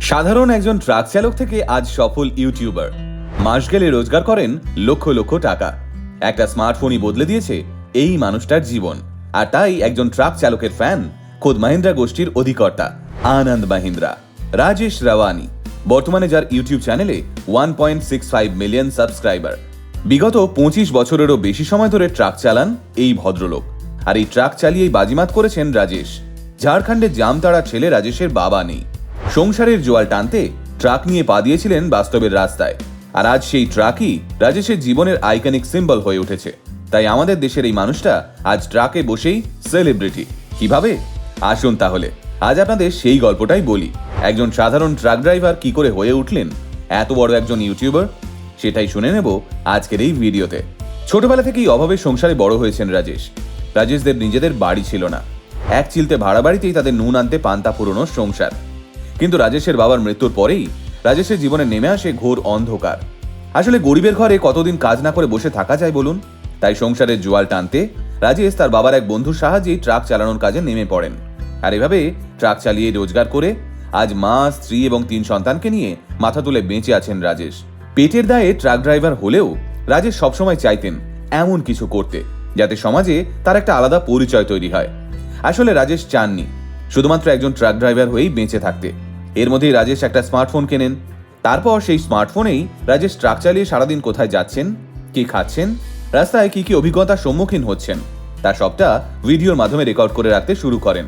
সাধারণ একজন ট্রাক চালক থেকে আজ সফল ইউটিউবার। মাস গেলে রোজগার করেন লক্ষ লক্ষ টাকা। একটা স্মার্টফোনই বদলে দিয়েছে এই মানুষটার জীবন। আর তাই একজন ট্রাক চালকের ফ্যান খোদ মাহিন্দ্রা গোষ্ঠীর অধিকর্তা আনন্দ মাহিন্দ্রা। রাজেশ রাওয়ানি, বর্তমানে যার ইউটিউব চ্যানেলে one point six five million subscriber. বিগত পঁচিশ বছরেরও বেশি সময় ধরে ট্রাক চালান এই ভদ্রলোক। আর এই ট্রাক চালিয়েই বাজিমাত করেছেন রাজেশ। ঝাড়খণ্ডের জামতাড়া ছেলে রাজেশের বাবা নেই। সংসারের জোয়াল টানতে ট্রাক নিয়ে পা দিয়েছিলেন বাস্তবের রাস্তায়। আর আজ সেই ট্রাকই রাজেশের জীবনের আইকনিক সিম্বল হয়ে উঠেছে। তাই আমাদের দেশের এই মানুষটা আজ ট্রাকে বসেই সেলিব্রিটি। কীভাবে? আসুন তাহলে। আজ আপনাদের সেই গল্পটাই বলি। একজন সাধারণ ট্রাক ড্রাইভার কি করে হয়ে উঠলেন? এত বড় একজন ইউটিউবার? সেটাই শুনে নেব আজকের এই ভিডিওতে। ছোটবেলা থেকেই অভাবে সংসারে বড় হয়েছেন রাজেশ। রাজেশদের নিজেদের বাড়ি ছিল না। এক চিলতে ভাড়া বাড়িতেই তাদের নুন আনতে পান্তা পুরনো সংসার। কিন্তু রাজেশের বাবার মৃত্যুর পরেই রাজেশের জীবনে নেমে আসে ঘোর অন্ধকার। আসলে গরিবের ঘরে কতদিন কাজ না করে বসে থাকা যায় বলুন? তাই সংসারের জোয়াল টানতে রাজেশ তার বাবার এক বন্ধুর সাহায্যেই ট্রাক চালানোর কাজে নেমে পড়েন। আর এভাবে ট্রাক চালিয়ে রোজগার করে আজ মা, স্ত্রী এবং তিন সন্তানকে নিয়ে মাথা তুলে বেঁচে আছেন রাজেশ। পেটের দায়ে ট্রাক ড্রাইভার হলেও রাজেশ সবসময় চাইতেন এমন কিছু করতে, যাতে সমাজে তার একটা আলাদা পরিচয় তৈরি হয়। আসলে রাজেশ চাননি, শুধুমাত্র একজন ট্রাক ড্রাইভার হয়েই বেঁচে থাকতে। এর মধ্যেই রাজেশ একটা স্মার্টফোন কেনেন। তারপর সেই স্মার্টফোনেই রাজেশ ট্রাক চালিয়ে সারাদিন কোথায় যাচ্ছেন, কি খাচ্ছেন, রাস্তায় কি কি অভিজ্ঞতার সম্মুখীন হচ্ছেন, তা সবটা ভিডিওর মাধ্যমে রেকর্ড করে রাখতে শুরু করেন।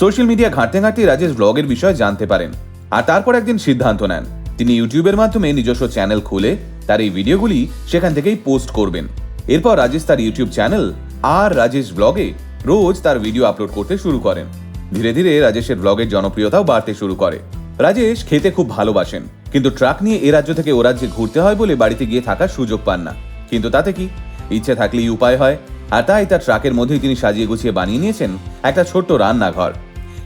সোশ্যাল মিডিয়া ঘাঁটতে ঘাঁটতে রাজেশ ব্লগের বিষয়ে জানতে পারেন। আর তারপর একদিন সিদ্ধান্ত নেন। তিনি ইউটিউবের মাধ্যমে নিজস্ব চ্যানেল খুলে তার এই ভিডিওগুলি সেখান থেকেই পোস্ট করবেন। এরপর রাজেশ তার ইউটিউব চ্যানেল আর রাজেশ ব্লগে রোজ তার ভিডিও আপলোড করতে শুরু করেন। ধীরে ধীরে রাজেশের ব্লগের জনপ্রিয়তাও বাড়তে শুরু করে। রাজেশ খেতে খুব ভালোবাসেন, কিন্তু ট্রাক নিয়ে এ রাজ্য থেকে ও রাজ্যে ঘুরতে হয় বলে বাড়িতে গিয়ে থাকার সুযোগ পান না। কিন্তু তাতে কি? ইচ্ছে থাকলেই উপায় হয়। আর তাই তার ট্রাকের মধ্যেই তিনি সাজিয়ে গুছিয়ে বানিয়ে নিয়েছেন একটা ছোট্ট রান্নাঘর।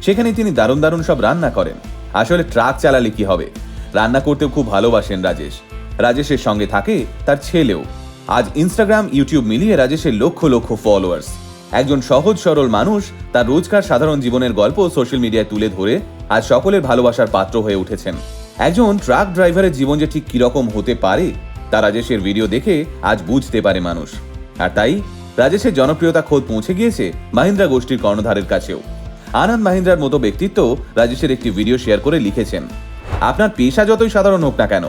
সেখানে তিনি দারুণ দারুণ সব রান্না করেন। আসলে ট্রাক চালালে কি হবে? রান্না করতেও খুব ভালোবাসেন রাজেশ। রাজেশের সঙ্গে থাকে তার ছেলেও। আজ ইনস্টাগ্রাম ইউটিউব মিলিয়ে রাজেশের লক্ষ লক্ষ ফলোয়ার্স একজন সহজ সরল মানুষ তার রোজকার সাধারণ জীবনের গল্প সোশ্যাল মিডিয়ায় তুলে ধরে আজ সকলের ভালোবাসার পাত্র হয়ে উঠেছেন। একজন ট্রাক ড্রাইভারের জীবন যে ঠিক কীরকম হতে পারে, তা রাজেশের ভিডিও দেখে আজ বুঝতে পারে মানুষ। আর তাই, রাজেশের জনপ্রিয়তা খোদ পৌঁছে গিয়েছে মাহিন্দ্রা গোষ্ঠীর কর্ণধারের কাছেও। আনন্দ মাহিন্দ্রার মতো ব্যক্তিত্ব রাজেশের একটি ভিডিও শেয়ার করে লিখেছেন, আপনার পেশা যতই সাধারণ হোক না কেন,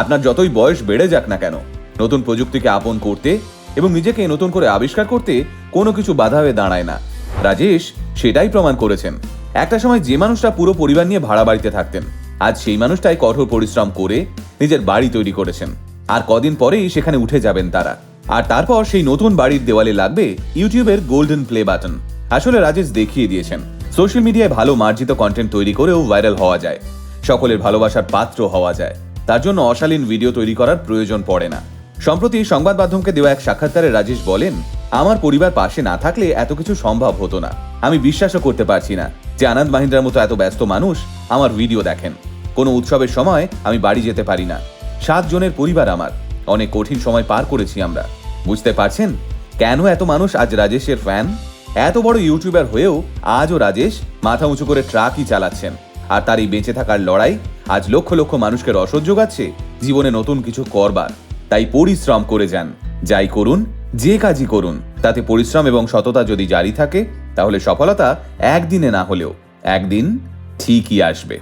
আপনার যতই বয়স বেড়ে যাক না কেন, নতুন প্রযুক্তিকে আপন করতে এবং নিজেকে নতুন করে আবিষ্কার করতে কোনো কিছু বাধা হয়ে দাঁড়ায় না। রাজেশ সেটাই প্রমাণ করেছেন। একটা সময় যে মানুষটা পুরো পরিবার নিয়ে ভাড়া বাড়িতে থাকতেন, আজ সেই মানুষটাই কঠোর পরিশ্রম করে নিজের বাড়ি তৈরি করেছেন। আর কদিন পরেই সেখানে উঠে যাবেন তারা। আর তারপর সেই নতুন বাড়ির দেওয়ালে লাগবে ইউটিউবের গোল্ডেন প্লে বাটন আসলে রাজেশ দেখিয়ে দিয়েছেন সোশ্যাল মিডিয়ায় ভালো মার্জিত কন্টেন্ট তৈরি করেও ভাইরাল হওয়া যায়। সকলের ভালোবাসার পাত্র হওয়া যায়। তার জন্য অশালীন ভিডিও তৈরি করার প্রয়োজন পড়ে না। সম্প্রতি সংবাদ মাধ্যমকে দেওয়া এক সাক্ষাৎকারে রাজেশ বলেন আমার পরিবার পাশে না থাকলে এত কিছু সম্ভব হতো না। আমি বিশ্বাসও করতে পারছি না যে আনন্দ মাহিন্দ্রার মতো এত ব্যস্ত মানুষ আমার ভিডিও দেখেন। কোনো উৎসবের সময় আমি বাড়ি যেতে পারি না। সাত জনের পরিবার আমার। অনেক কঠিন সময় পার করেছি আমরা। বুঝতে পারছেন? কেন এত মানুষ আজ রাজেশের ফ্যান এত বড় ইউটিউবার হয়েও আজও রাজেশ মাথা উঁচু করে ট্রাকই চালাচ্ছেন। আর তার এই বেঁচে থাকার লড়াই আজ লক্ষ লক্ষ মানুষকে রসদ যোগাচ্ছে জীবনে নতুন কিছু করবার। তাই পরিশ্রম করে যান। যাই করুন যে কাজই করুন, তাতে পরিশ্রম এবং সততা যদি জারি থাকে, তাহলে সফলতা একদিনে না হলেও একদিন ঠিকই আসবে।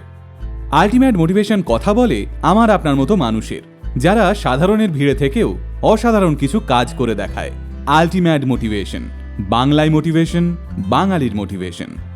আলটিমেট মোটিভেশন কথা বলে আমার আপনার মতো মানুষের, যারা সাধারণের ভিড়ে থেকেও অসাধারণ কিছু কাজ করে দেখায়। আলটিমেট মোটিভেশন, বাংলায় মোটিভেশন, বাঙালির মোটিভেশন।